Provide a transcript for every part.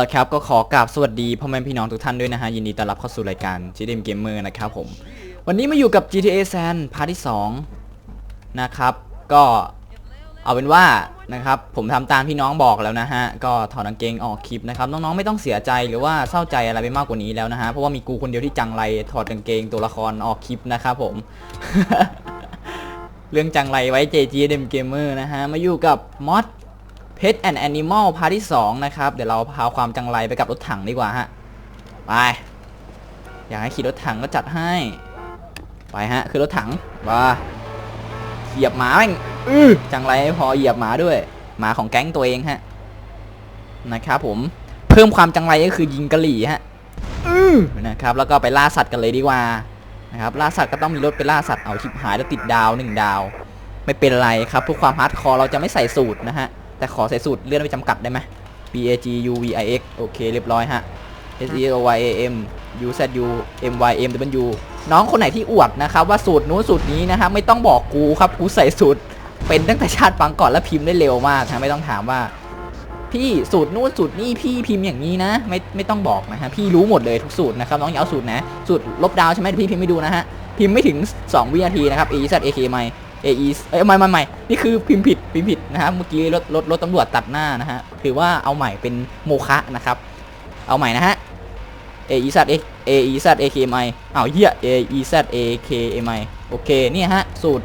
ละครับก็ขอกราบสวัสดีพ่อแม่พี่น้องทุกท่านด้วยนะฮะ ยินดีต้อนรับเข้าสู่รายการ GDM Gamer นะครับผม วันนี้มาอยู่กับ GTA San พาร์ทที่ 2 นะครับ ก็เอาเป็นว่านะครับ ผมทำตามที่น้องบอกแล้วนะฮะ ก็ถอดกางเกงออกคลิปนะครับ น้องๆไม่ต้องเสียใจหรือว่าเศร้าใจอะไรไปมากกว่านี้แล้วนะฮะ เพราะว่ามีกูคนเดียวที่จังไรถอดกางเกงตัวละครออกคลิปนะครับผม เรื่องจังไรไว้ JGDM Gamer นะฮะมาอยู่กับมอด Pet and Animal พาร์ทที่ 2 นะครับ เดี๋ยวเราพาความจังไรไปกับรถถังดีกว่าฮะ ไป อยากให้ขี่รถถังก็จัดให้ ไปฮะ คือรถถังว่าเหยียบหมาแม่งอื้อจังไรพอเหยียบหมาด้วย หมาของแก๊งตัวเองฮะ นะครับผม เพิ่มความจังไรก็คือยิงกะหรี่ฮะ อื้อนะครับ แล้วก็ไปล่าสัตว์กันเลยดีกว่า นะครับ ล่าสัตว์ก็ต้องมีรถไปล่าสัตว์ เอาชิบหายแล้วติดดาวหนึ่งดาว ไม่เป็นไรครับเพื่อความฮาร์ดคอร์เราจะไม่ใส่สูตรนะฮะ แต่ขอใส่สูตรเลื่อนไปจำกัดได้ไหม B A G U V I X โอเค เรียบร้อยฮะ S E O Y A M U Z U M Y M W น้องคนไหนที่อวดนะครับว่าสูตรนู้นสูตรนี้นะฮะไม่ต้องบอกกูครับกูใส่สูตรเป็นตั้งแต่ชาติปังก่อนแล้วพิมพ์ได้เร็วมากฮะไม่ต้องถามว่า พี่สูตรนู้นสูตรนี้พี่พิมพ์อย่างนี้นะ ไม่ไม่ต้องบอกนะฮะพี่รู้หมดเลยทุกสูตรนะครับน้องอย่าเอาสูตรนะสูตรลบดาวใช่ไหมเดี๋ยวพี่พิมพ์ไม่ดูนะฮะพิมพ์ไม่ถึง 2 วินาทีนะครับ A Z A K ไ A E เอ้ยไม่ไม่ไม่นี่คือพิมพ์ผิดพิมพ์ผิดนะฮะเมื่อกี้รถรถรถตำรวจตัดหน้านะฮะถือว่าเอาใหม่เป็นโมฆะนะครับ เอาใหม่นะฮะ A E Z A A E Z A K ไม่อ้าวเหี้ย A E Z A K ไม่โอเคนี่ฮะสูตร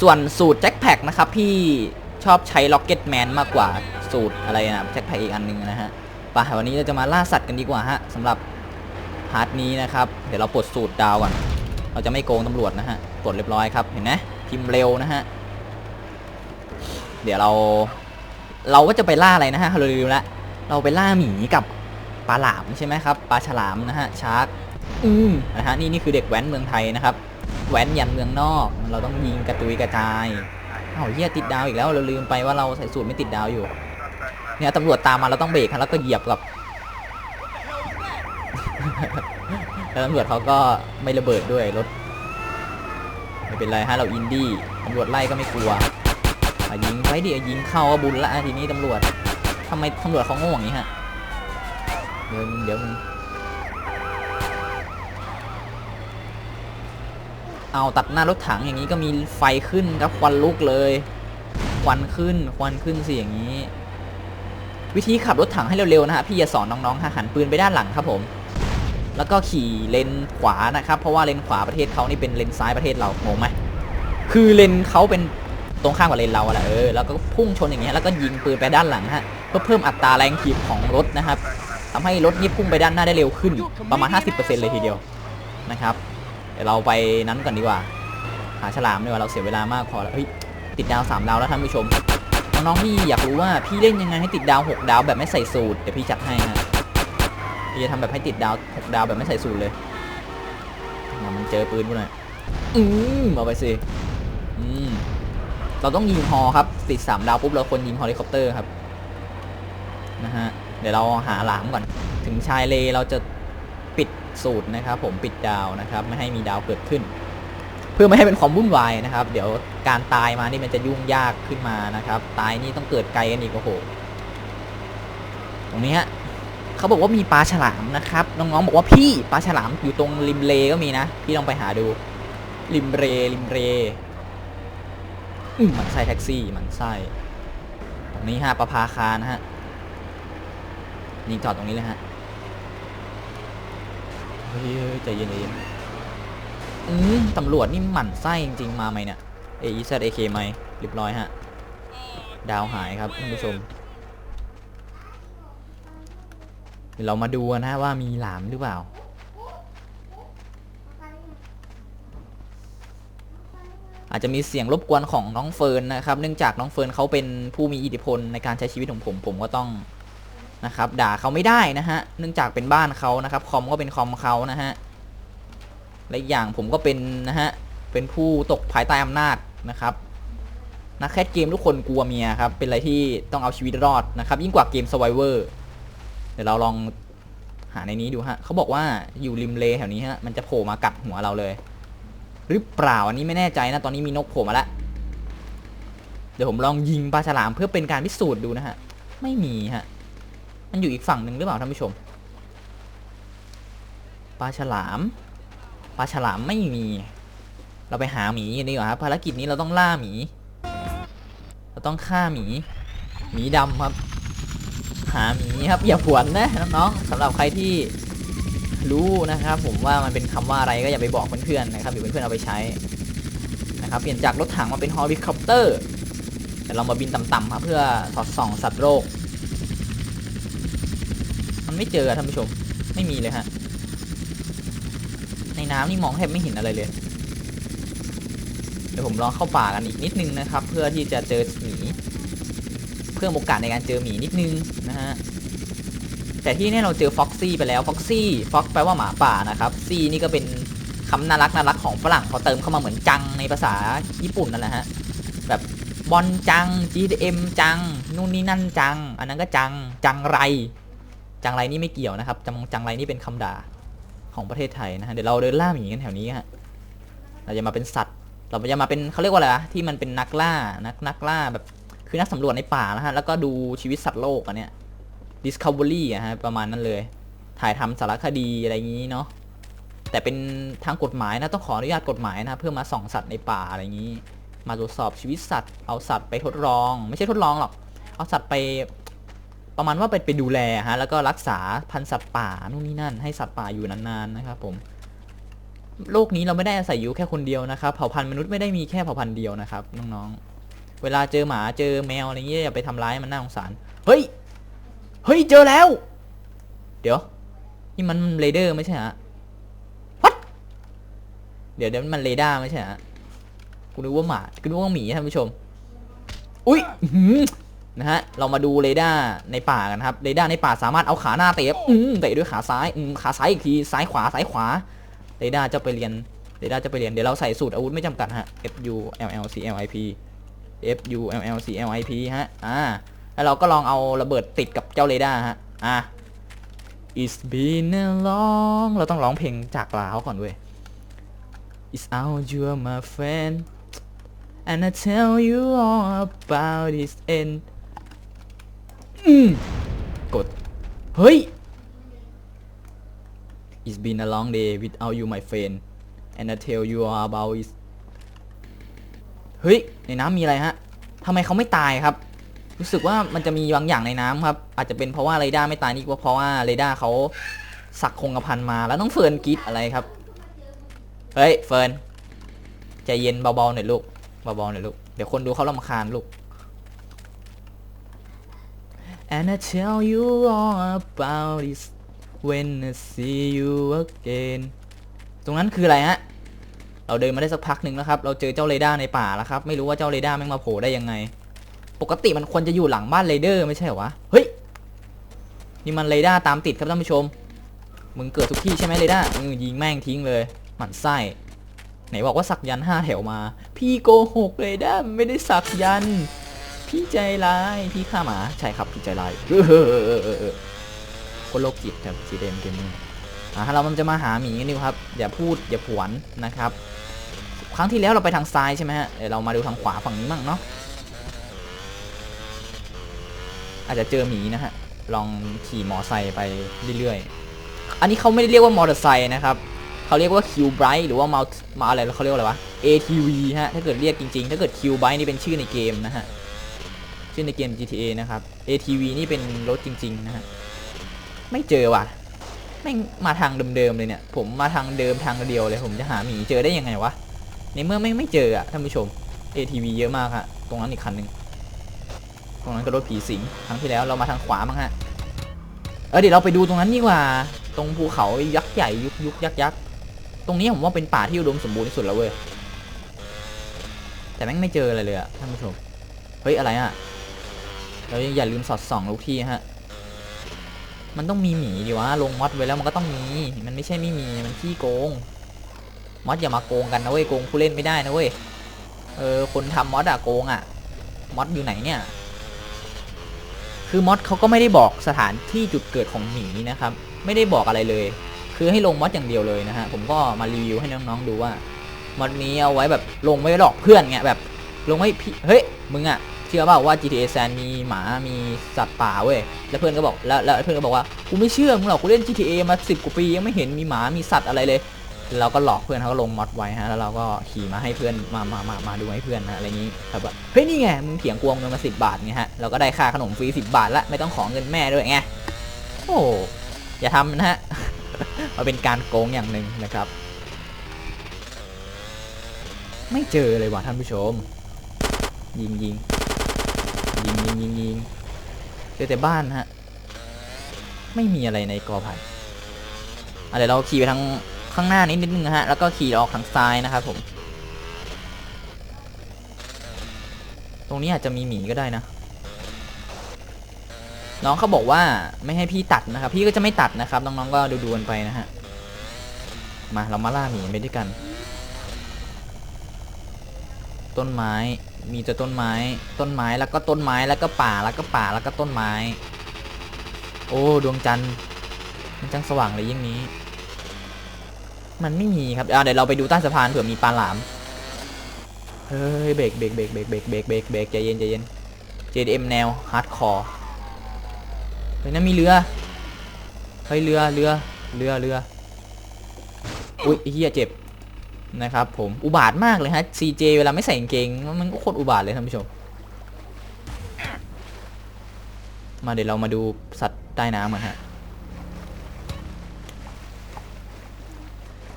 ส่วนสูตรแจ็คแพ็กนะครับพี่ชอบใช้ล็อกเก็ตแมนมากกว่าสูตรอะไรนะแจ็คแพ็กอีกอันหนึงนะฮะไปวันนี้เราจะมาล่าสัตว์กันดีกว่าฮะสำหรับพาร์ทนี้นะครับ เดี๋ยวเราปลดสูตรดาวก่อน เราจะไม่โกงตำรวจนะฮะปลดเรียบร้อยครับเห็นไหมพิมพ์เร็วนะฮะเดี๋ยวเราเราก็จะไปล่าอะไรนะฮะเราลืมละเราไปล่าหมีกับปลาหลามใช่ไหมครับปลาฉลามนะฮะชาร์กอืมนะฮะนี่นี่คือเด็กแว้นเมืองไทยนะครับแว้นยันเมืองนอก เราต้องยิงกระตุยกระจายเอ้าเฮียติดดาวอีกแล้วเราลืมไปว่าเราใส่สูตรไม่ติดดาวอยู่เนี่ยตำรวจตามมาเราต้องเบรกแล้วก็เหยียบกับ แล้วตำรวจเขาก็ไม่ระเบิดด้วยรถไม่เป็นไรฮะเราอินดี้ตำรวจไล่ก็ไม่กลัวยิงไปดิยิงเข้าก็บุญละทีนี้ตำรวจทำไมตำรวจเขาโง่อย่างนี้ฮะเดี๋ยวมึงเดี๋ยวมึงเอาตัดหน้ารถถังอย่างนี้ก็มีไฟขึ้นครับควันลุกเลยควันขึ้นควันขึ้นสิอย่างนี้ วิธีขับรถถังให้เร็วๆนะฮะพี่จะสอนน้องๆหันปืนไปด้านหลังครับผม แล้วก็ขี่เลนขวานะครับเพราะว่าเลนขวาประเทศเขานี่เป็นเลนซ้ายประเทศเรางงไหมคือเลนเขาเป็นตรงข้ามกับเลนเราอะแหละเออแล้วก็พุ่งชนอย่างเงี้ยแล้วก็ยิงปืนไปด้านหลังฮะเพื่อเพิ่มอัตราแรงถีบของรถนะครับทำให้รถนี่พุ่งไปด้านหน้าได้เร็วขึ้นประมาณ 50%เลยทีเดียวนะครับเดี๋ยวเราไปนั้นก่อนดีกว่า หาฉลามดีกว่าเราเสียเวลามากพอแล้วเฮ้ยติดดาวสามดาวแล้วท่านผู้ชมน้องๆที่อยากรู้ว่าพี่เล่นยังไงให้ติดดาวหกดาวแบบไม่ใส่สูตรเดี๋ยวพี่จัดให้ฮะ พี่จะทำแบบให้ติดดาวหกดาวแบบไม่ใส่สูตรเลยมามันเจอปืนกูหน่อยอืมเอาไปสิอืมเราต้องยิงฮอครับ ติดสามดาวปุ๊บเราควรยิงเฮลิคอปเตอร์ครับนะฮะเดี๋ยวเราหาหลามก่อน ถึงชายเลเราจะปิดสูตรนะครับ ผมปิดดาวนะครับ ไม่ให้มีดาวเกิดขึ้น เพื่อไม่ให้เป็นความวุ่นวายนะครับ เดี๋ยวการตายมานี่มันจะยุ่งยากขึ้นมานะครับ ตายนี่ต้องเกิดไกลกันอีกโอ้โหตรงนี้ฮะ เขาบอกว่ามีปลาฉลามนะครับ น้องๆบอกว่าพี่ปลาฉลามอยู่ตรงริมเลก็มีนะ พี่ลองไปหาดู ริมเรริมเรอืมหมันไส้แท็กซี่หมันไส้ตรงนี้ฮะประภาคารนะฮะนี่จอดตรงนี้เลยฮะเฮ้ยใจเย็นใจเย็นอืมตำรวจนี่หมั่นไส้จริงๆมาไหมเนี่ย A E Z A K ไหมเรียบร้อยฮะ ดาวหายครับท่านผู้ชม ดี๋ยวเรามาดูนะว่ามีหลามหรือเปล่า อาจจะมีเสียงรบกวนของน้องเฟิร์นนะครับ เนื่องจากน้องเฟิร์นเขาเป็นผู้มีอิทธิพลในการใช้ชีวิตของผม ผมก็ต้องนะครับ ด่าเขาไม่ได้นะฮะ เนื่องจากเป็นบ้านเขานะครับ คอมก็เป็นคอมเขานะฮะ และอีกอย่างผมก็เป็นนะฮะ เป็นผู้ตกภายใต้อำนาจนะครับนักแคสเกมทุกคนกลัวเมียครับ เป็นอะไรที่ต้องเอาชีวิตรอดนะครับ ยิ่งกว่าเกม Survivor ดี๋ยวเราลองหาในนี้ดูฮะเขาบอกว่าอยู่ริมเลแถวนี้ฮะมันจะโผล่มากัดหัวเราเลย หรือเปล่าอันนี้ไม่แน่ใจนะตอนนี้มีนกโผล่มาแล้วเดี๋ยวผมลองยิงปลาฉลามเพื่อเป็นการพิสูจน์ดูนะฮะ ไม่มีฮะ มันอยู่อีกฝั่งหนึ่งหรือเปล่าท่านผู้ชม ปลาฉลาม ปลาฉลามไม่มี เราไปหาหมีกันดีกว่าครับภารกิจนี้เราต้องล่าหมี เราต้องฆ่าหมี หมีดำครับ หาหมีครับอย่าผวนนะน้องๆสำหรับใครที่รู้นะครับ ผมว่ามันเป็นคำว่าอะไรก็อย่าไปบอกเพื่อนๆนะครับเดี๋ยวเพื่อนๆเอาไปใช้นะครับเปลี่ยนจากรถถังมาเป็นฮอลิคอปเตอร์แต่เรามาบินต่ำๆครับเพื่อสอดส่องสัตว์โลกมันไม่เจอท่านผู้ชมไม่มีเลยฮะในน้ำนี่มองแทบไม่เห็นอะไรเลยเดี๋ยวผมลองเข้าป่ากันอีกนิดนึงนะครับ เพื่อที่จะเจอหมี เพิ่มโอกาสในการเจอหมีนิดนึงนะฮะแต่ที่นี่เราเจอฟ็อกซี่ไปแล้วฟ็อกซี่ฟ็อกแปลว่าหมาป่านะครับซี่นี่ก็เป็นคำน่ารักน่ารักของฝรั่งเขาเติมเข้ามาเหมือนจังในภาษาญี่ปุ่นนั่นแหละฮะแบบบอลจัง GDM จังนู่นนี่นั่นจัง อันนั้นก็จังจังไรจังไรนี่ไม่เกี่ยวนะครับจังจังไรนี่เป็นคำด่าของประเทศไทยนะฮะเดี๋ยวเราเดินล่าหมีกันแถวนี้ฮะเราจะมาเป็นสัตว์ เราจะมาเป็นเขาเรียกว่าอะไรอะที่มันเป็นนักล่านักนักล่าแบบ คือนักสำรวจในป่านะฮะ แล้วก็ดูชีวิตสัตว์โลกอันเนี้ย Discovery อะฮะ ประมาณนั้นเลย ถ่ายทำสารคดีอะไรอย่างนี้เนาะ แต่เป็นทางกฎหมายนะ ต้องขออนุญาตกฎหมายนะ เพื่อมาส่องสัตว์ในป่าอะไรอย่างนี้ มาตรวจสอบชีวิตสัตว์ เอาสัตว์ไปทดลอง ไม่ใช่ทดลองหรอก เอาสัตว์ไปประมาณว่าไปไปดูแลฮะ แล้วก็รักษาพันธุ์สัตว์ป่านู่นนี่นั่น ให้สัตว์ป่าอยู่นานๆนะครับผม โลกนี้เราไม่ได้อาศัยอยู่แค่คนเดียวนะครับ เผ่าพันธุ์มนุษย์ไม่ได้มีแค่เผ่าพันธุ์เดียวนะครับน้องๆ เวลาเจอหมาเจอแมวอะไรอย่างเงี้ยอย่าไปทำร้ายมันน่าสงสาร เฮ้ย เฮ้ยเจอแล้ว เดี๋ยว นี่มันเรเดอร์ไม่ใช่ฮะ What เดี๋ยวเดี๋ยวมันเรดาร์ไม่ใช่ฮะกูนึกว่าหมากูนึกว่าหมีท่านผู้ชม อุ้ยนะฮะ เรามาดูเรดาร์ในป่ากันครับ เรดาร์ในป่าสามารถเอาขาหน้าเตะอืมเตะด้วยขาซ้ายอืมขาซ้ายอีกที ซ้ายขวา ซ้ายขวา เรดาร์จะไปเรียน เรดาร์จะไปเรียน เดี๋ยวเราใส่สูตรอาวุธไม่จำกัดฮะ F U L L C L I P F U L L C L I P ฮะ อ่า แล้วเราก็ลองเอาระเบิดติดกับเจ้าเรดาร์ฮะ อะ It's been a long เราต้องร้องเพลงจากลาเขาก่อนเว้ย It's out you're my friend and I tell you all about this end อืมกด เฮ้ย It's been a long day without you my friend and I tell you all about it เฮ้ย ในน้ำมีอะไรฮะทำไมเขาไม่ตายครับ รู้สึกว่ามันจะมีบางอย่างในน้ำครับ อาจจะเป็นเพราะว่าเรดาร์ไม่ตายนี่ก็เพราะว่าเรดาร์เขาสักคงกระพันมาแล้วน้องเฟิร์นกรีดอะไรครับ เฮ้ย เฟิร์นใจเย็นเบาๆหน่อยลูก เบาๆหน่อยลูก เดี๋ยวคนดูเขาลำคาญลูก And I tell you all about it when I see you again ตรงนั้นคืออะไรฮะ เราเดินมาได้สักพักหนึ่งแล้วครับเราเจอเจ้าเรดาร์ในป่าแล้วครับไม่รู้ว่าเจ้าเรดาร์แม่งมาโผล่ได้ยังไง ปกติมันควรจะอยู่หลังบ้านเรเดอร์ไม่ใช่เหรอวะเฮ้ยนี่มันเรดาร์ตามติดครับท่านผู้ชม มึงเกิดทุกที่ใช่ไหมเรดาร์มึงยิงแม่งทิ้งเลยหมันไส้ไหนบอกว่าสักยันห้าแถวมา พี่โกหกเรดาร์ไม่ได้สักยัน พี่ใจร้ายพี่ฆ่าหมาใช่ครับพี่ใจร้ายเออเออเออเออคนโรคจิตครับจีเดมเกมมิ่ อะเรามันจะมาหาหมีกันดีครับ อย่าพูดอย่าผวนนะครับ ครั้งที่แล้วเราไปทางซ้ายใช่ไหมฮะ เดี๋ยวเรามาดูทางขวาฝั่งนี้มั่งเนาะ อาจจะเจอหมีนะฮะ ลองขี่มอไซค์ไปเรื่อยๆ อันนี้เขาไม่ได้เรียกว่ามอเตอร์ไซค์นะครับ เขาเรียกว่าคิวไบรท์หรือว่ามามาอะไรเขาเรียกว่าอะไรวะ ATV ฮะ ถ้าเกิดเรียกจริงๆ ถ้าเกิดคิวไบรท์นี่เป็นชื่อในเกมนะฮะ ชื่อในเกม GTA นะครับ ATV นี่เป็นรถจริงๆนะฮะ ไม่เจอว่ะ ไม่งมาทางเดิมๆเลยเนี่ย ผมมาทางเดิมทางเดียวเลย ผมจะหาหมีเจอได้ยังไงวะ ในเมื่อไม่งไม่เจออะท่านผู้ชม ATV เยอะมากฮะ ตรงนั้นอีกคันหนึ่งตรงนั้นก็รถผีสิง ครั้งที่แล้วเรามาทางขวามั้งฮะ เออเดี๋ยวเราไปดูตรงนั้นดีกว่า ตรงภูเขายักษ์ใหญ่ยุกยุกยักษ์ยักตรงนี้ผมว่าเป็นป่าที่อุดมสมบูรณ์ที่สุดแล้วเว้ย แต่แม่งไม่เจออะไรเลยอะท่านผู้ชม เฮ้ยอะไรอะเราอย่าลืมสอดส่องทุกที่ฮะ มันต้องมีหมีดิวะลงมอดไว้แล้วมันก็ต้องมี มันไม่ใช่ไม่มีมันขี้โกงมอดอย่ามาโกงกันนะเว้ยโกงผู้เล่นไม่ได้นะเว้ยเออคนทำมอดอะโกงอะมอดอยู่ไหนเนี่ย คือมอดเขาก็ไม่ได้บอกสถานที่จุดเกิดของหมีนะครับ ไม่ได้บอกอะไรเลย คือให้ลงมอดอย่างเดียวเลยนะฮะผมก็มารีวิวให้น้องๆดูว่ามอดนี้เอาไว้แบบลงไว้หลอกเพื่อนไงแบบ ลงไว้พี่เฮ้ยมึงอะ เชื่อเปล่าว่า GTA San มีหมามีสัตว์ป่าเว้ยแล้วเพื่อนก็บอกแล้วแล้วเพื่อนก็บอกว่ากูไม่เชื่อมึงหรอกกูเล่น GTA มาสิบกว่าปียังไม่เห็นมีหมามีสัตว์อะไรเลย เราก็หลอกเพื่อนเขาก็ลงมอดไว้ฮะแล้วเราก็ขี่มาให้เพื่อนมามามามาดูให้เพื่อนนะอะไรอย่างนี้แบบว่าเฮ้ยนี่ไงมึงเถียงกวงเงินมาสิบบาทไงฮะเราก็ได้ค่าขนมฟรีสิบบาทละไม่ต้องขอเงินแม่ด้วยไงโอ้อย่าทำนะฮะมาเป็นการโกงอย่างหนึ่งนะครับ ไม่เจอเลยว่ะท่านผู้ชม ยิงยิง ยิงยิงยิงยิงเจอแต่บ้านฮะ ไม่มีอะไรในกอไผ่อะเดี๋ยวเราขี่ไปทางข้างหน้านิดนิดนึงฮะ แล้วก็ขี่ออกทางซ้ายนะครับผม ตรงนี้อาจจะมีหมีก็ได้นะ น้องเขาบอกว่าไม่ให้พี่ตัดนะครับ พี่ก็จะไม่ตัดนะครับ น้องๆก็ดูๆกันไปนะฮะ มาเรามาล่าหมีไปด้วยกัน ต้นไม้ มีแต่ต้นไม้ ต้นไม้แล้วก็ต้นไม้แล้วก็ป่าแล้วก็ป่าแล้วก็ต้นไม้ โอ้ดวงจันทร์มันจังสว่างเลยยิ่งนี้ มันไม่มีครับเดี๋ยวเราไปดูใต้สะพานเผื่อมีปลาหลาม เฮ้ยเบรกเบรกเบรกเบรกเบรกเบรกเบรกเบรกใจเย็นใจเย็น JDM แนวฮาร์ดคอร์เฮ้ยนั่นมีเรือเฮ้ยเรือเรือเรือเรืออุ้ยเฮียเจ็บ นะครับผมอุบาทมากเลยฮะ CJ เวลาไม่ใส่กางเกง มันก็โคตรอุบาทเลยท่านผู้ชม มาเดี๋ยวเรามาดูสัตว์ใต้น้ำกันฮะ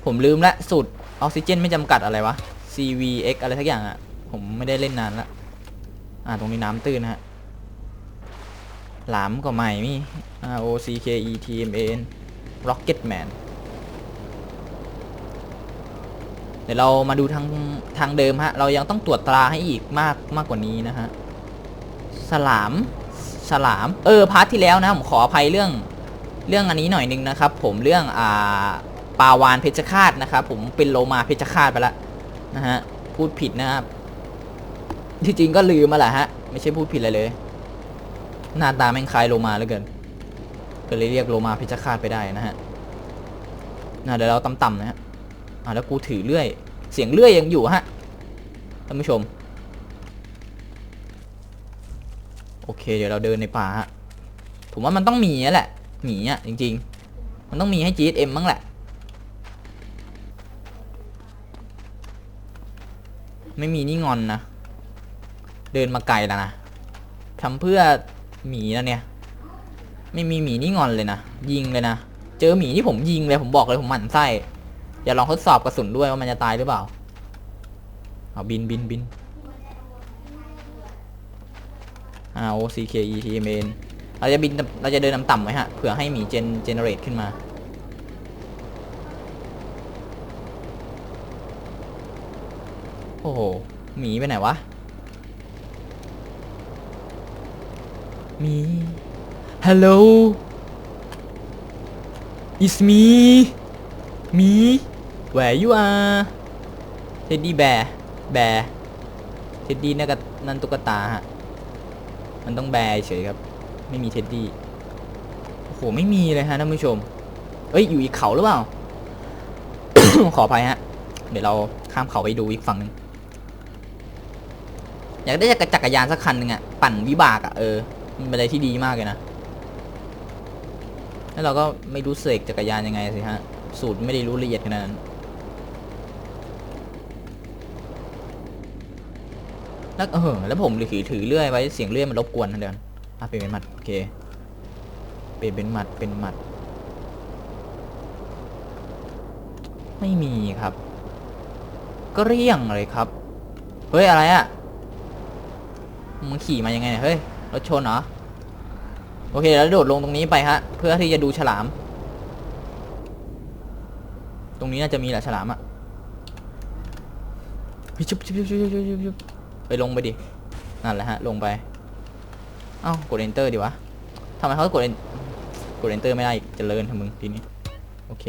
ผมลืมละสูตรออกซิเจนไม่จำกัดอะไรวะ CVX อะไรทักอย่างอะ่ะผมไม่ได้เล่นนานละอ่าตรงนี้น้ำตื้นฮะ หลามก็ใหม่มี R O C K E T M A N Rocket เดี๋ยวเรามาดูทางทางเดิมฮะ เรายังต้องตรวจตราให้อีกมากมากกว่านี้นะฮะ สลาม สลาม เออ พาร์ทที่แล้วนะผมขออภัยเรื่องเรื่องอันนี้หน่อยนึงนะครับ ผมเรื่องอ่าปลาวานเพชรฆาตนะครับผมเป็นโลมาเพชรฆาตไปล้วนะฮะ พูดผิดนะครับที่จริงก็ลืมมาแหละฮะ ไม่ใช่พูดผิดอะไรเลย หน้าตาแม่งคล้ายโลมาเหลือเกิน ก็เลยเรียกโลมาเพชรฆาตไปได้นะฮะนะเดี๋ยวเราต่ำๆนะฮะ อ่าแล้วกูถือเลื่อย เสียงเลื่อยยังอยู่ฮะท่านผู้ชม โอเค เดี๋ยวเราเดินในป่าฮะผมว่ามันต้องมีแหละหมีอะจริง ๆ มันต้องมีให้ GSM มั้งแหละ ไม่มีนี่งอนนะ เดินมาไกลแล้วนะทำเพื่อหมีนะเนี่ย ไม่มีหมีนี่งอนเลยนะ ยิงเลยนะ เจอหมีที่ผมยิงเลยผมบอกเลยผมหมั่นไส้ อย่าลองทดสอบกระสุนด้วยว่ามันจะตายหรือเปล่า เอาบินบินบิน R O C K E T M N เราจะบินเราจะเดินต่ำๆไว้ฮะเผื่อให้หมีเจนเจเนเรตขึ้นมาโอ้โห หมีไปไหนวะ หมี Hello It's me หมี Where you are เท็ดดี้แบร์แบร์เท็ดดี้นั่นก็นั่นตุ๊กตาฮะ มันต้องแบร์เฉยครับ ไม่มีเท็ดดี้ โอ้โห ไม่มีเลยฮะท่านผู้ชม เอ้ย อยู่อีกเขาหรือเปล่า ขออภัยฮะ เดี๋ยวเราข้ามเขาไปดูอีกฝั่งหนึ่งอยากได้จักรจักรยานสักคันหนึ่งอะปั่นวิบากอะเออ มันเป็นอะไรที่ดีมากเลยนะ แล้วเราก็ไม่รู้เสกจักรยานยังไงสิฮะ สูตรไม่ได้รู้ละเอียดขนาดนั้น แล้วเออแล้วผมถือถือเลื่อยไว้เสียงเลื่อยมันรบกวนนะเดี๋ยวอะเปลี่ยนเป็นหมัดโอเคเปลี่ยนเป็นหมัดเป็นหมัด ไม่มีครับ ก็เรี่ยงเลยครับ เฮ้ยอะไรอะมึงขี่มายังไงเนี่ยเฮ้ยรถชนเหรอโอเคแล้วโดดลงตรงนี้ไปฮะ เพื่อที่จะดูฉลาม ตรงนี้น่าจะมีแหละฉลามอะเฮ้ยชุบชุบชุบชุบชุบชุบชุบ ไปลงไปดิ นั่นแหละฮะ ลงไป เอ้ากด enter ดีวะทำไมเขากด en- กด enter ไม่ได้อีกเจะเลินทำมึงทีนี้ โอเค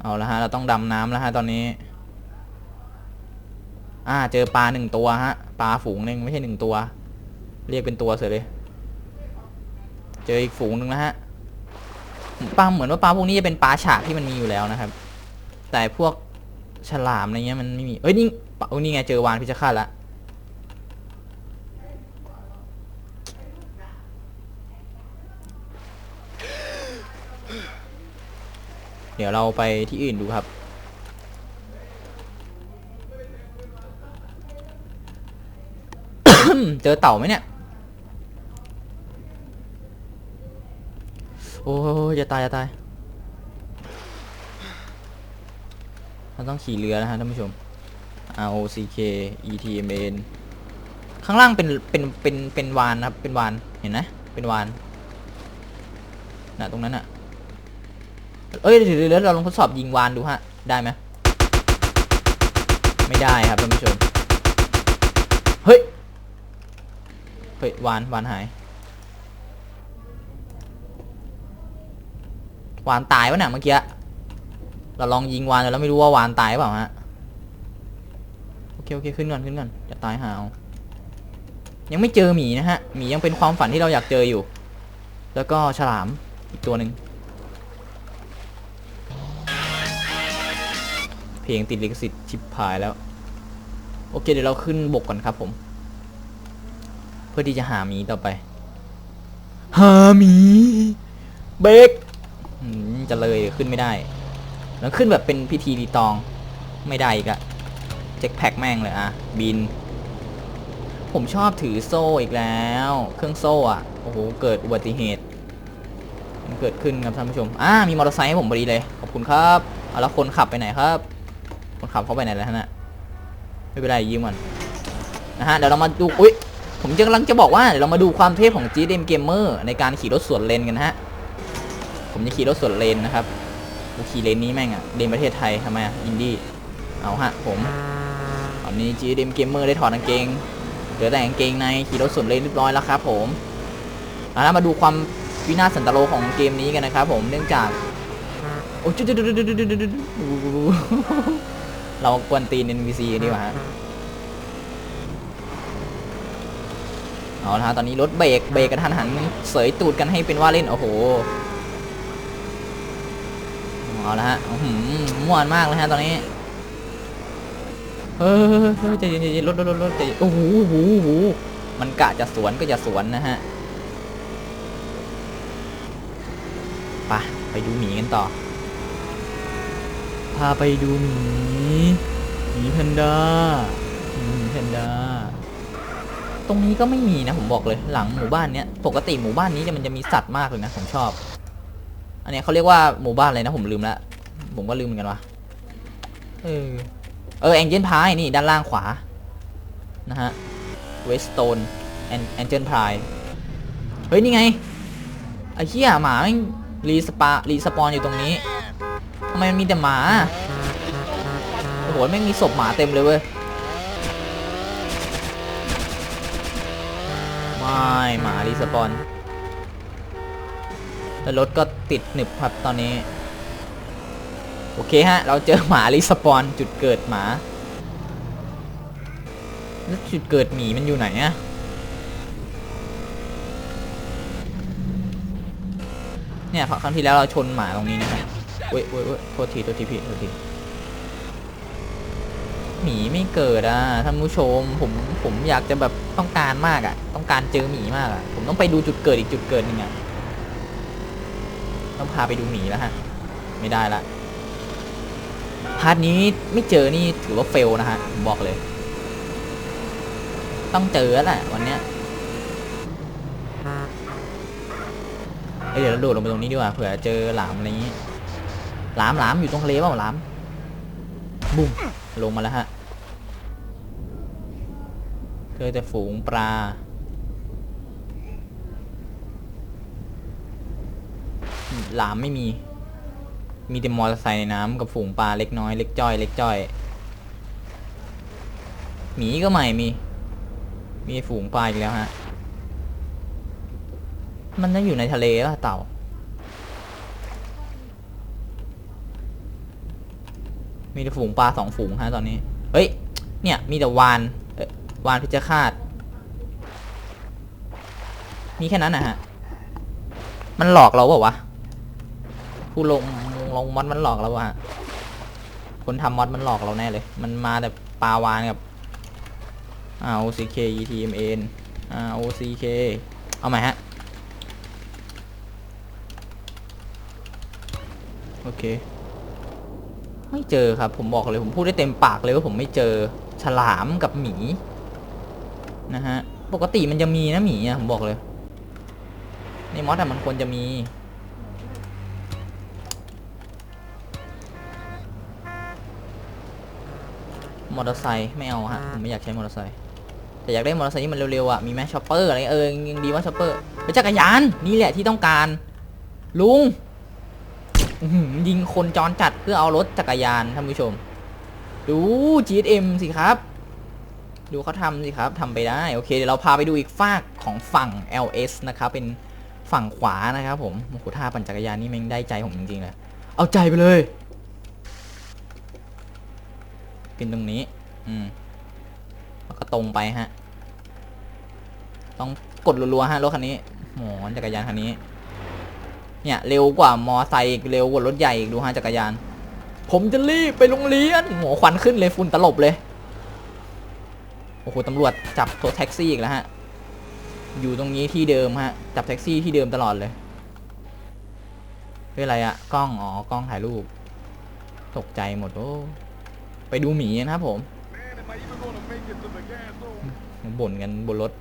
เอาละฮะ เราต้องดำน้ำแล้วฮะตอนนี้ อ่า เจอปลาหนึ่งตัวฮะ ปลาฝูงหนึ่งไม่ใช่หนึ่งตัว เรียกเป็นตัวเสียเลย เจออีกฝูงหนึ่งนะฮะปลาเหมือนว่าปลาพวกนี้จะเป็นปลาฉากที่มันมีอยู่แล้วนะครับ แต่พวก ฉลามอะไรเงี้ยมันไม่มี เอ้ยนี่เอ้ยนี่ไงเจอวานพิชฆาตละเดี๋ยวเราไปที่อื่นดูครับ เจอเต่าไหมเนี่ย โอ้ยจะตายจะตาย เราต้องขี่เรือนะฮะท่านผู้ชม R O C K E T M N ข้างล่างเป็นเป็นเป็นเป็นวานนะครับ เป็นวานเห็นไหมเป็นวานน่ะตรงนั้นน่ะเอ้ยเดี๋ยวเดี๋ยวเดี๋ยวเราลองทดสอบยิงวานดูฮะ ได้ไหมไม่ได้ครับท่านผู้ชม เฮ้ย เฮ้ยวานวานหายวานตายวะเนี่ยเมื่อกี้ เราลองยิงวานแล้วไม่รู้ว่าวานตายเปล่าฮะโอเคโอเคขึ้นก่อนขึ้นก่อนจะตายหาวยังไม่เจอหมีนะฮะหมียังเป็นความฝันที่เราอยากเจออยู่ แล้วก็ฉลามอีกตัวหนึ่งเพลงติดลิขสิทธิ์ชิบหายแล้ว โอเคเดี๋ยวเราขึ้นบกก่อนครับผม เพื่อที่จะหาหมีต่อไป หาหมี เบรกจะเลยขึ้นไม่ได้ แล้วขึ้นแบบเป็นพิธีรีตองไม่ได้อีกอะเจ็คแพ็กแม่งเลยอะบิน ผมชอบถือโซ่อีกแล้ว เครื่องโซ่อะโอ้โหเกิดอุบัติเหตุ มันเกิดขึ้นครับท่านผู้ชมอ่ามีมอเตอร์ไซค์ให้ผมพอดีเลยขอบคุณครับเอาแล้วคนขับไปไหนครับ คนขับเขาไปไหนแล้วฮะนะไม่เป็นไรยืมก่อนนะฮะเดี๋ยวเรามาดูอุ้ยผมจะกำลังจะบอกว่าเดี๋ยวเรามาดูความเทพของ GDM Gamer ในการขี่รถสวนเลนกันฮะผมจะขี่รถสวนเลนนะครับ กูขี่เลนนี้แม่งอะเลนประเทศไทยทำไมอะอินดี้เอาฮะผมตอนนี้ GDM Gamer ได้ถอดกางเกงเหลือแต่กางเกงในขี่รถสวนเลนเรียบร้อยแล้วครับผมเอาละมาดูความวินาศสันตโลของเกมนี้กันนะครับผมเนื่องจากโอ้จุดจุดจุดจุดจุดจุดจุดเรากวนตีน NPC กันดีกว่าฮะเอาละฮะตอนนี้รถเบรกเบรกกระทันหันเสยตูดกันให้เป็นว่าเล่นโอ้โห เอาละฮะอื้อหือม่วนมากเลยฮะตอนนี้เฮ้ยเฮ้ยใจเย็นใจย็นรถรถรถใจย็นโอ้โหโอ้โหโอ้โหมันกะจะสวนก็จะสวนนะฮะไปไปดูหมีกันต่อ พาไปดูหมีหมีแพนด้าหมีแพนด้าตรงนี้ก็ไม่มีนะผมบอกเลยหลังหมู่บ้านเนี้ยปกติหมู่บ้านนี้เนี่ยมันจะมีสัตว์มากเลยนะผมชอบ อันนี้เขาเรียกว่าหมู่บ้านอะไรนะผมลืมละผมก็ลืมเหมือนกันวะเออเออแองเจิลพายนี่ด้านล่างขวา นะฮะเวสโตนแอนแองเจิลพายเฮ้ย นี่ไงไอ้เหี้ยหมาแม่งรีสปารีสปอนอยู่ตรงนี้ทำไมมันมีแต่หมาโอ้โหแม่งมีศพหมาเต็มเลยเว้ยไม่หมารีสปอน แล้วรถก็ติดหนึบครับตอนนี้ โอเคฮะ เราเจอหมารีสปอนจุดเกิดหมาแล้วจุดเกิดหมีมันอยู่ไหนอะเนี่ยครั้งที่แล้วเราชนหมาตรงนี้นะครับเว้ยเว้ยเว้ยโทษทีโทษทีพี่โทษทีหมีไม่เกิดอะท่านผู้ชมผมผมอยากจะแบบต้องการมากอะ ต้องการเจอหมีมากอะ ผมต้องไปดูจุดเกิดอีกจุดเกิดหนึงอะ ต้องพาไปดูหมีแล้วฮะ ไม่ได้ละ พาร์ทนี้ไม่เจอนี่ถือว่าเฟลนะฮะผมบอกเลย ต้องเจอแล้วแหละวันเนี้ยเเดี๋ยวเราโดดลงไปตรงนี้ดีกว่าเผื่อเจอหลามอะไรอย่างงี้หลามหลามอยู่ตรงทะเลเปล่าหลามบุ้มลงมาแล้วฮะเจอแต่ฝูงปลา หลามไม่มี มีแต่มอเตอร์ไซค์ในน้ำกับฝูงปลาเล็กน้อยเล็กจ้อยเล็กจ้อยหมีก็ไม่มี มีฝูงปลาอีกแล้วฮะ มันจะอยู่ในทะเลป่ะเต่า มีแต่ฝูงปลาสองฝูงฮะตอนนี้ เฮ้ย เนี่ย มีแต่วานเอ่อวานพิจคาต มีแค่นั้นนะฮะ มันหลอกเราเปล่าวะ ผู้ลงลงมันมันหลอกเราอะคนทำมอดมันหลอกเราแน่เลย มันมาแต่ปลาวานกับ R O C K E T M N R O C K เอาใหม่ฮะ โอเค ไม่เจอครับ ผมบอกเลย ผมพูดได้เต็มปากเลยว่าผมไม่เจอฉลามกับหมี นะฮะ ปกติมันจะมีนะหมีอะผมบอกเลย ในมอสอะมันควรจะมี มอเตอร์ไซค์ไม่เอาฮะผมไม่อยากใช้มอเตอร์ไซค์แต่อยากได้มอเตอร์ไซค์ที่มันเร็วๆอะมีไหมชอปเปอร์อะไรเออยังดีว่าชอปเปอร์ไปจักรยานนี่แหละที่ต้องการ ลุงอื้อหือยิงคนจรจัดเพื่อเอารถจักรยานท่านผู้ชม ดู GSM สิครับ ดูเขาทำสิครับทำไปได้ โอเคเดี๋ยวเราพาไปดูอีกฝากของฝั่ง LS นะครับ เป็นฝั่งขวานะครับผมโอ้โหท่าปั่นจักรยานนี่แม่งได้ใจผมจริงๆเลยเอาใจไปเลย กินตรงนี้ อืมแล้วก็ตรงไปฮะ ต้องกดรัวๆฮะรถคันนี้โหจักรยานคันนี้ เนี่ย เร็วกว่ามอไซค์อีกเร็วกว่ารถใหญ่อีกดูฮะจักรยาน ผมจะรีบไปโรงเรียนโหควันขึ้นเลยฝุ่นตลบเลยโอ้โหตำรวจจับตัวแท็กซี่อีกแล้วฮะ อยู่ตรงนี้ที่เดิมฮะ จับแท็กซี่ที่เดิมตลอดเลยเป็นอะไรอะกล้อง อ๋อ กล้องถ่ายรูป ตกใจหมดโอ้ ไปดูหมีนะครับผมบ่นกันบนรถ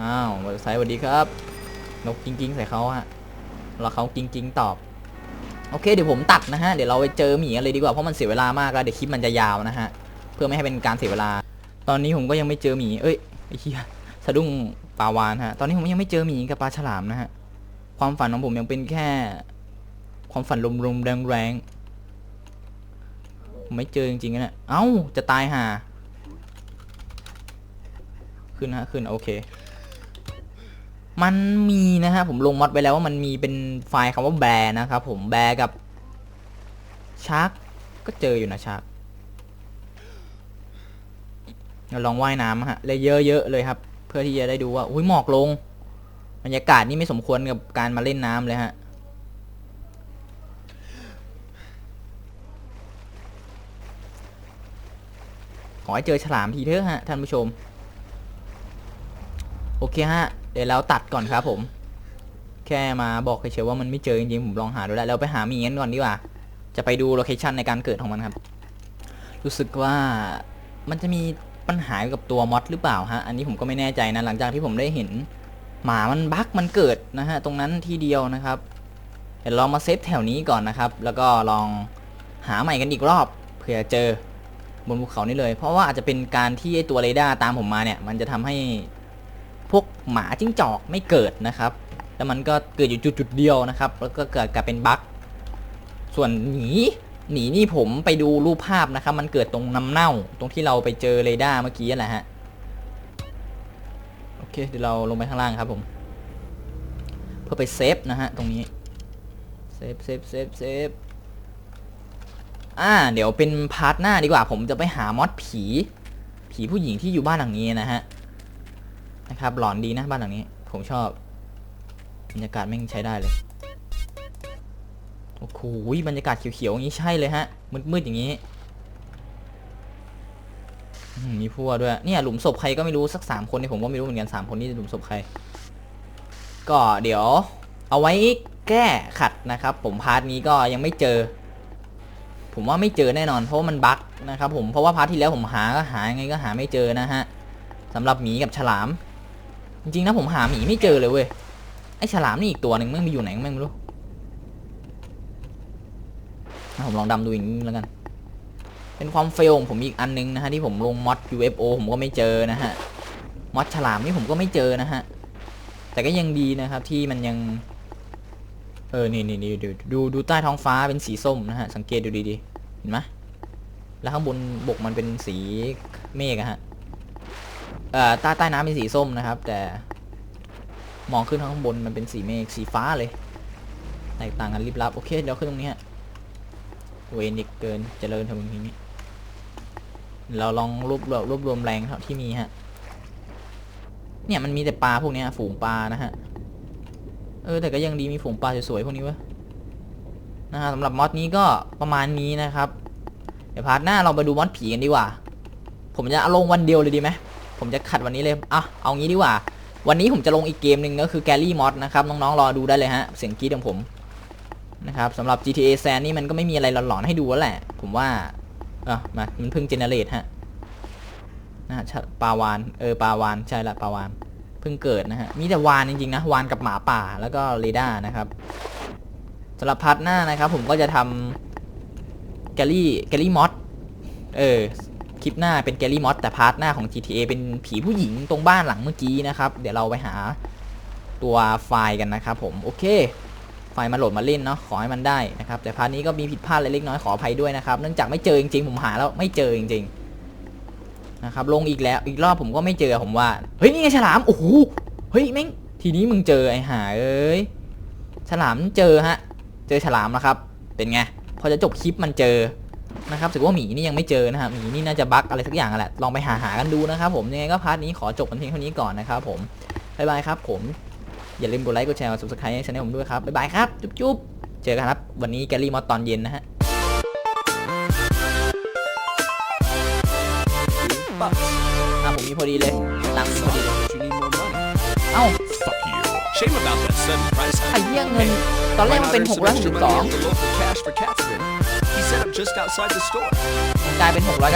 อ้าวมอเตอร์ไซค์สวัสดีครับ นกกิ้งกิ้งใส่เขาฮะแล้วเขากิ้งกิ้งตอบ โอเคเดี๋ยวผมตัดนะฮะ เดี๋ยวเราไปเจอหมีกันเลยดีกว่า เพราะมันเสียเวลามากแล้วเดี๋ยวคลิปมันจะยาวนะฮะ เพื่อไม่ให้เป็นการเสียเวลา ตอนนี้ผมก็ยังไม่เจอหมี เอ้ยไอ้เหี้ยสะดุ้งปลาวานฮะ ตอนนี้ผมยังไม่เจอหมีกับปลาฉลามนะฮะ ความฝันของผมยังเป็นแค่ ความฝันลมๆแรงๆ ไม่เจอจริงๆนะเนี่ยเอ้า จะตายห่า ขึ้นฮะ ขึ้น โอเค มันมีนะฮะ ผมลงมอดไปแล้วว่ามันมีเป็นไฟล์คำว่าแบร์นะครับผม แบร์กับชาร์กก็เจออยู่นะชาร์กเราลองว่ายน้ำฮะเลยเยอะๆเลยครับ เพื่อที่จะได้ดูว่า อุ้ยหมอกลง บรรยากาศนี่ไม่สมควรกับการมาเล่นน้ำเลยฮะ ขอให้เจอฉลามทีเถอะฮะท่านผู้ชม โอเคฮะ เดี๋ยวเราตัดก่อนครับผม แค่มาบอกเฉยๆว่ามันไม่เจอจริงๆผมลองหาดูแล้วเราไปหามีกันก่อนดีกว่า จะไปดูโลเคชันในการเกิดของมันครับ รู้สึกว่ามันจะมีปัญหากับตัวมอดหรือเปล่าฮะ อันนี้ผมก็ไม่แน่ใจนะหลังจากที่ผมได้เห็น หมามันบั๊กมันเกิดนะฮะตรงนั้นทีเดียวนะครับเดี๋ยวลองมาเซฟแถวนี้ก่อนนะครับ แล้วก็ลองหาใหม่กันอีกรอบเผื่อเจอ บนภูเขานี่เลย เพราะว่าอาจจะเป็นการที่ไอตัวเรดาร์ตามผมมาเนี่ย มันจะทำให้พวกหมาจิ้งจอกไม่เกิดนะครับ แล้วมันก็เกิดอยู่จุดจุดเดียวนะครับ แล้วก็เกิดกลายเป็นบั๊กส่วนหนีหนีนี่ผมไปดูรูปภาพนะครับ มันเกิดตรงน้ำเน่าตรงที่เราไปเจอเรดาร์เมื่อกี้นั่นแหละฮะโอเคเดี๋ยวเราลงไปข้างล่างครับผม เพื่อไปเซฟนะฮะตรงนี้เซฟเซฟเซฟเซฟ อ่า เดี๋ยวเป็นพาร์ทหน้าดีกว่า ผมจะไปหามอดผี ผีผู้หญิงที่อยู่บ้านหลังนี้นะฮะ นะครับ หลอนดีนะบ้านหลังนี้ ผมชอบบรรยากาศแม่งใช้ได้เลย โอ้โหบรรยากาศเขียวๆอย่างนี้ใช่เลยฮะ มืดๆอย่างนี้มีพัวด้วย เนี่ยหลุมศพใครก็ไม่รู้สักสามคนเนี่ยผมก็ไม่รู้เหมือนกันสามคนนี่หลุมศพใคร ก็เดี๋ยว เอาไว้แก้ขัดนะครับ ผมพาร์ทนี้ก็ยังไม่เจอ ผมว่าไม่เจอแน่นอน เพราะมันบั๊กนะครับผมเพราะว่าพาร์ทที่แล้วผมหาก็หายไงก็หาไม่เจอนะฮะสำหรับหมีกับฉลาม จริงๆนะผมหาหมีไม่เจอเลยเว้ยไอฉลามนี่อีกตัวหนึ่งแม่งไปอยู่ไหนแม่งไม่รู้อะผมลองดำดูอีกนิดนึงแล้วกัน เป็นความเฟลของผมอีกอันนึงนะฮะที่ผมลงมอด UFO ผมก็ไม่เจอนะฮะมอดฉลามนี่ผมก็ไม่เจอนะฮะแต่ก็ยังดีนะครับที่มันยัง เออ นี่นี่นี่ดูดูดูใต้ท้องฟ้าเป็นสีส้มนะฮะ สังเกตดูดีๆ เห็นไหมแล้วข้างบนบกมันเป็นสีเมฆอะฮะ เอ่อ ใต้ใต้น้ำเป็นสีส้มนะครับ แต่ มองขึ้นข้างบนมันเป็นสีเมฆสีฟ้าเลย แตกต่างกันลิบลับ โอเค เดี๋ยวขึ้นตรงนี้ฮะ เวนอีกเกินเจริญทำอย่างนี้ เราลองรวบรวมรวบรวมแรงเท่าที่มีฮะ เนี่ยมันมีแต่ปลาพวกนี้ฝูงปลานะฮะ เออแต่ก็ยังดีมีฝูงปลาสวยๆพวกนี้เวะนะฮะสำหรับมอดนี้ก็ประมาณนี้นะครับ เดี๋ยวพาร์ทหน้าเรามาดูมอดผีกันดีกว่า ผมจะเอาลงวันเดียวเลยดีไหมผมจะขัดวันนี้เลยอะเอางี้ดีกว่า วันนี้ผมจะลงอีกเกมหนึ่งก็คือแกลลี่มอดนะครับน้องๆรอดูได้เลยฮะเสียงกรี๊ดของผมนะครับสำหรับ GTA San นี่มันก็ไม่มีอะไรหลอนๆให้ดูแล้วแหละ ผมว่าเออมามันเพิ่งเจเนเรตฮะนะฮะปลาวานเออปลาวานใช่ละปลาวาน พิ่งเกิดนะฮะ มีแต่วานจริงๆนะ วานกับหมาป่าแล้วก็เรดาร์นะครับสำหรับพาร์ทหน้านะครับ ผมก็จะทำแกลลี่แกลลี่มอดเออคลิปหน้าเป็นแกลลี่มอสแต่พาร์ทหน้าของ GTA เป็นผีผู้หญิงตรงบ้านหลังเมื่อกี้นะครับ เดี๋ยวเราไปหาตัวไฟล์กันนะครับผมโอเค ไฟล์มาโหลดมาเล่นเนาะขอให้มันได้นะครับแต่พาร์ทนี้ก็มีผิดพลาดเล็กน้อยขออภัยด้วยนะครับเนื่องจากไม่เจอจริงๆผมหาแล้วไม่เจอจริงๆ นะครับลงอีกแล้วอีกรอบผมก็ไม่เจอผมว่าเฮ้ยนี่ไงฉลามโอ้โหเฮ้ยแม่งทีนี้มึงเจอไอ้ห่าเอ้ยฉลามเจอฮะ เจอฉลามแล้วครับ เป็นไงพอจะจบคลิปมันเจอนะครับถือว่าหมีนี่ยังไม่เจอนะฮะหมีนี่น่าจะบั๊กอะไรสักอย่างอะแหละลองไปหาหากันดูนะครับผมยังไงก็พาร์ทนี้ขอจบกันเพียงเท่านี้ก่อนนะครับผมบ๊ายบายครับ ผมอย่าลืมกดไลค์กดแชร์กด subscribe ให้ช่องผมด้วยครับบ๊ายบายครับจุ๊บจุ๊บเจอกันครับ วันนี้แกลลี่มอสตอนเย็นนะฮะ bucks. อะผมมีพอดีเลยตังค์มีพอดีเลย You need more money. เอ้า Fuck you. Shame about that sudden price ไอ้ hike. เหี้ยเงิน ตอนแรกมันเป็น Why not earn some extra money 662 at the local cash for cats bin? He set up just outside the store. มันกลายเป็น600